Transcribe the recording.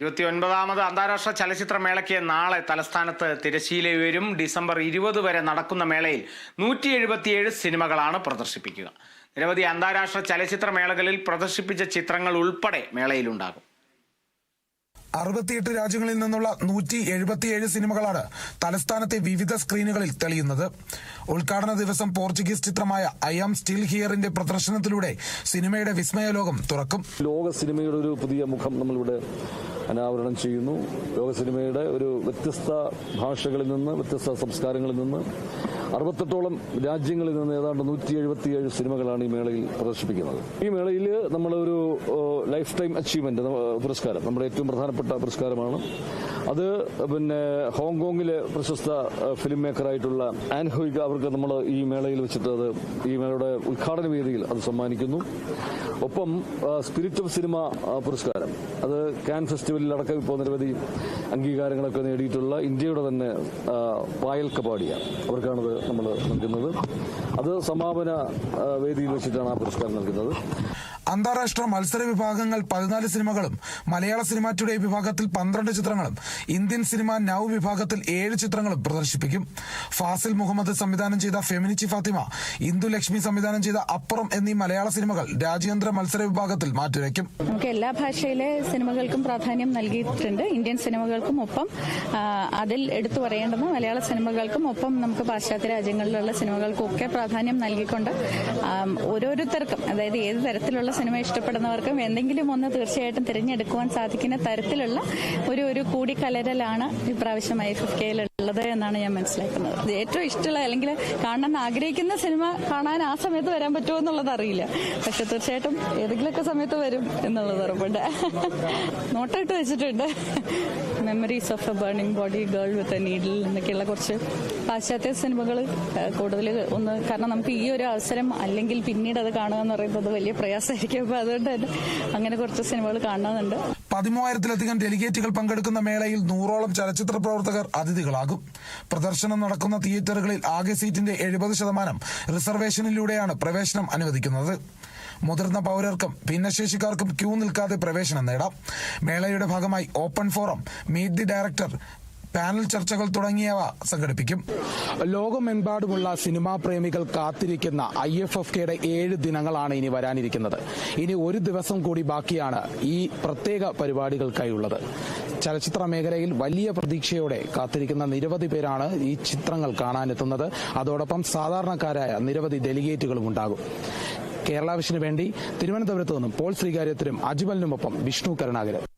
ഇരുപത്തിയൊൻപതാമത് അന്താരാഷ്ട്ര ചലച്ചിത്രമേളയ്ക്ക് നാളെ തലസ്ഥാനത്ത് തിരശ്ശീല ഉയരും ഡിസംബർ ഇരുപത് വരെ നടക്കുന്ന മേളയിൽ നൂറ്റി എഴുപത്തിയേഴ് സിനിമകളാണ് പ്രദർശിപ്പിക്കുക. നിരവധി അന്താരാഷ്ട്ര ചലച്ചിത്രമേളകളിൽ പ്രദർശിപ്പിച്ച ചിത്രങ്ങൾ ഉൾപ്പെടെ മേളയിലുണ്ടാകും. അറുപത്തിയെട്ട് രാജ്യങ്ങളിൽ നിന്നുള്ള നൂറ്റി എഴുപത്തിയേഴ് സിനിമകളാണ് തലസ്ഥാനത്തെ വിവിധ സ്ക്രീനുകളിൽ തെളിയുന്നത്. ഉദ്ഘാടന ദിവസം പോർച്ചുഗീസ് ചിത്രമായ ഐ ആം സ്റ്റിൽ ഹിയറിന്റെ പ്രദർശനത്തിലൂടെ സിനിമയുടെ വിസ്മയ ലോകം തുറക്കും. ലോക സിനിമയുടെ ഒരു പുതിയ മുഖം നമ്മളിവിടെ അനാവരണം ചെയ്യുന്നു. ലോക സിനിമയുടെ ഒരു വ്യത്യസ്ത ഭാഷകളിൽ നിന്ന് വ്യത്യസ്ത സംസ്കാരങ്ങളിൽ നിന്ന് അറുപത്തെട്ടോളം രാജ്യങ്ങളിൽ നിന്ന് ഏതാണ്ട് നൂറ്റി എഴുപത്തിയേഴ് സിനിമകളാണ് ഈ മേളയിൽ പ്രദർശിപ്പിക്കുന്നത്. ഈ മേളയിൽ നമ്മളൊരു ലൈഫ് ടൈം അച്ചീവ്മെന്റ് പുരസ്കാരം നമ്മുടെ ഏറ്റവും പ്രധാനപ്പെട്ട പുരസ്കാരമാണ്. അത് പിന്നെ ഹോങ്കോങ്ങിലെ പ്രശസ്ത ഫിലിം മേക്കറായിട്ടുള്ള ആൻഹോയ്ക്ക് അവർക്ക് നമ്മൾ ഈ മേളയിൽ വെച്ചിട്ട് അത് ഈ മേളയുടെ ഉദ്ഘാടന വേദിയിൽ അത് സമ്മാനിക്കുന്നു. ഒപ്പം സ്പിരിറ്റ് ഓഫ് സിനിമ പുരസ്കാരം അത് കാൻ ഫെസ്റ്റിവലിൽ അടക്കം ഇപ്പോൾ നിരവധി അംഗീകാരങ്ങളൊക്കെ നേടിയിട്ടുള്ള ഇന്ത്യയുടെ തന്നെ പായൽ കപാടിയ അവർക്കാണത് നമ്മൾ നൽകുന്നത്. അത് സമാപന വേദിയിൽ വെച്ചിട്ടാണ് ആ പുരസ്കാരം നൽകുന്നത്. അന്താരാഷ്ട്ര മത്സര വിഭാഗങ്ങൾ പതിനാല് സിനിമകളും മലയാള സിനിമ ടുഡേ വിഭാഗത്തിൽ പന്ത്രണ്ട് ചിത്രങ്ങളും ഇന്ത്യൻ സിനിമ നൌ വിഭാഗത്തിൽ ഏഴ് ചിത്രങ്ങളും പ്രദർശിപ്പിക്കും. ഫാസിൽ മുഹമ്മദ് സംവിധാനം ചെയ്ത ഫെമിനിച്ചി ഫാത്തിമ ഇന്ദു ലക്ഷ്മി സംവിധാനം ചെയ്ത അപ്പുറം എന്നീ മലയാള സിനിമകൾ രാജ്യാന്തര മത്സര വിഭാഗത്തിൽ മാറ്റിവയ്ക്കും നമുക്ക് എല്ലാ ഭാഷയിലെ സിനിമകൾക്കും പ്രാധാന്യം നൽകിയിട്ടുണ്ട്. ഇന്ത്യൻ സിനിമകൾക്കും ഒപ്പം അതിൽ എടുത്തു പറയേണ്ടത് മലയാള സിനിമകൾക്കും ഒപ്പം നമുക്ക് പാശ്ചാത്യ രാജ്യങ്ങളിലുള്ള സിനിമകൾക്കും ഒക്കെ പ്രാധാന്യം നൽകിക്കൊണ്ട് ഓരോരുത്തർക്കും അതായത് ഏത് തരത്തിലുള്ള സിനിമ ഇഷ്ടപ്പെടുന്നവർക്കും എന്തെങ്കിലും ഒന്ന് തീർച്ചയായിട്ടും തിരഞ്ഞെടുക്കുവാൻ സാധിക്കുന്ന തരത്തിലുള്ള ഒരു ഒരു കൂടിക്കലരലാണ് ഇപ്രാവശ്യം ഐ എഫ് കെയിലുള്ളത് എന്നാണ് ഞാൻ മനസ്സിലാക്കുന്നത്. ഏറ്റവും ഇഷ്ടമുള്ള അല്ലെങ്കിൽ കാണാൻ ആഗ്രഹിക്കുന്ന സിനിമ കാണാൻ ആ സമയത്ത് വരാൻ പറ്റുമോ എന്നുള്ളത് അറിയില്ല. പക്ഷെ തീർച്ചയായിട്ടും ഏതെങ്കിലുമൊക്കെ സമയത്ത് വരും എന്നുള്ളത് ഉറപ്പുണ്ട്. നോട്ടായിട്ട് വെച്ചിട്ടുണ്ട്. Memories of a burning body girl with a needle എന്നൊക്കെയുള്ള കുറച്ച് പാശ്ചാത്യ സിനിമകൾ കൂടുതൽ ഒന്ന് കാരണം നമുക്ക് ഈ ഒരു അവസരം അല്ലെങ്കിൽ പിന്നീട് അത് കാണുക എന്ന് പറയുന്നത് വലിയ പ്രയാസമായിരിക്കും. അപ്പൊ അതുകൊണ്ട് തന്നെ അങ്ങനെ കുറച്ച് സിനിമകൾ കാണണമെന്നുണ്ട്. പതിമൂവായിരത്തിലധികം ഡെലിഗേറ്റുകൾ പങ്കെടുക്കുന്ന മേളയിൽ നൂറോളം ചലച്ചിത്ര പ്രവർത്തകർ അതിഥികളാകും. പ്രദർശനം നടക്കുന്ന തിയേറ്ററുകളിൽ ആകെ സീറ്റിന്റെ എഴുപത് ശതമാനം റിസർവേഷനിലൂടെയാണ് പ്രവേശനം അനുവദിക്കുന്നത്. മുതിർന്ന പൗരർക്കും ഭിന്നശേഷിക്കാർക്കും ക്യൂ നിൽക്കാതെ പ്രവേശനം നേടാം. മേളയുടെ ഭാഗമായി open forum meet the director panel ചർച്ചകൾ തുടങ്ങിയവ സംഘടിപ്പിക്കും. ലോകമെമ്പാടുമുള്ള സിനിമാ പ്രേമികൾ കാത്തിരിക്കുന്ന ഐ എഫ് എഫ് കെയുടെ ഏഴ് ദിനങ്ങളാണ് ഇനി വരാനിരിക്കുന്നത്. ഇനി ഒരു ദിവസം കൂടി ബാക്കിയാണ് ഈ പ്രത്യേക പരിപാടികൾക്കായുള്ളത്. ചലച്ചിത്ര മേഖലയിൽ വലിയ പ്രതീക്ഷയോടെ കാത്തിരിക്കുന്ന നിരവധി പേരാണ് ഈ ചിത്രങ്ങൾ കാണാനെത്തുന്നത്. അതോടൊപ്പം സാധാരണക്കാരായ നിരവധി ഡെലിഗേറ്റുകളും ഉണ്ടാകും. കേരളാവിഷന് വേണ്ടി തിരുവനന്തപുരത്ത് നിന്നും പോൾ ശ്രീകാര്യത്തിനും അജ്മലിനുമൊപ്പം വിഷ്ണു കരുണാകരൻ.